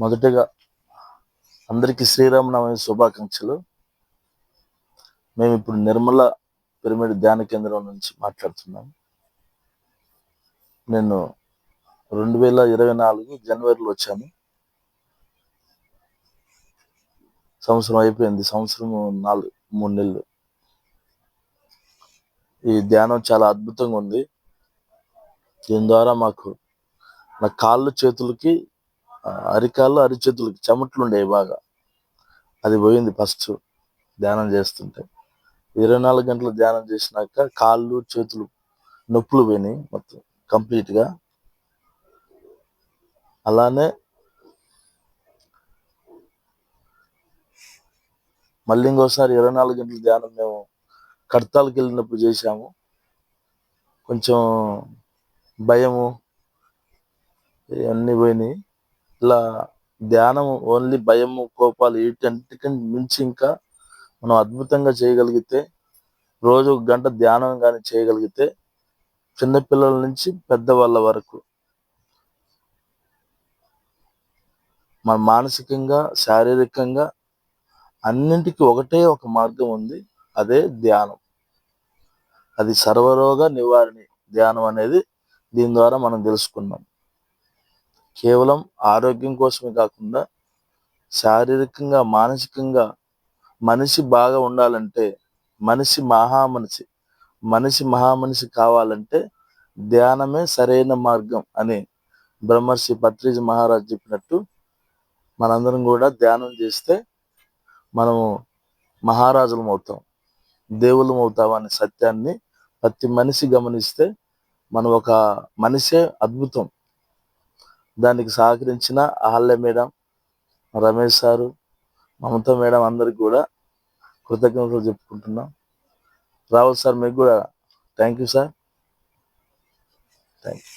మొదటగా అందరికీ శ్రీరామనవమి శుభాకాంక్షలు. మేము ఇప్పుడు నిర్మల పిరమిడ్ ధ్యాన కేంద్రం నుంచి మాట్లాడుతున్నాం. నేను రెండు వేల ఇరవై నాలుగు జనవరిలో వచ్చాను. సంవత్సరం అయిపోయింది. సంవత్సరం నాలుగు మూడు నెలలు. ఈ ధ్యానం చాలా అద్భుతంగా ఉంది. దీని ద్వారా మాకు నా కాళ్ళు చేతులకి అరికాళ్ళు అరిచేతులకి చెమట్లు ఉండేవి బాగా. అది పోయింది ఫస్ట్ ధ్యానం చేస్తుంటే. ఇరవై నాలుగు గంటలు ధ్యానం చేసినాక కాళ్ళు చేతులు నొప్పులు పోయినాయి మొత్తం కంప్లీట్గా. అలానే మళ్ళీ ఇంకోసారి ఇరవై నాలుగు గంటల ధ్యానం మేము కడతాలకు వెళ్ళినప్పుడు చేశాము. కొంచెం భయము ఇవన్నీ పోయినాయి. ఇలా ధ్యానం ఓన్లీ భయము కోపాలు వీటన్నిటికంటే మించి ఇంకా మనం అద్భుతంగా చేయగలిగితే రోజు ఒక గంట ధ్యానం కానీ చేయగలిగితే చిన్నపిల్లల నుంచి పెద్దవాళ్ళ వరకు మన మానసికంగా శారీరకంగా అన్నింటికి ఒకటే ఒక మార్గం ఉంది. అదే ధ్యానం. అది సర్వరోగ నివారణి ధ్యానం అనేది దీని ద్వారా మనం తెలుసుకున్నాం. కేవలం ఆరోగ్యం కోసమే కాకుండా శారీరకంగా మానసికంగా మనిషి బాగా ఉండాలంటే మనిషి మహామనిషి మనిషి మహామనిషి కావాలంటే ధ్యానమే సరైన మార్గం అని బ్రహ్మర్షి పత్రిజ మహారాజ్ చెప్పినట్టు మనందరం కూడా ధ్యానం చేస్తే మనము మహారాజులం అవుతాం దేవుళ్ళం అవుతాం అనే సత్యాన్ని ప్రతి మనిషి గమనిస్తే మనం ఒక మనిషే అద్భుతం. దానికి సహకరించిన Ahalya madam Ramesh sir Mamata madam అందరికి కూడా కృతజ్ఞతలు చెప్పుకుంటున్నాం. రావు సార్ మీకు కూడా thank you sir thank you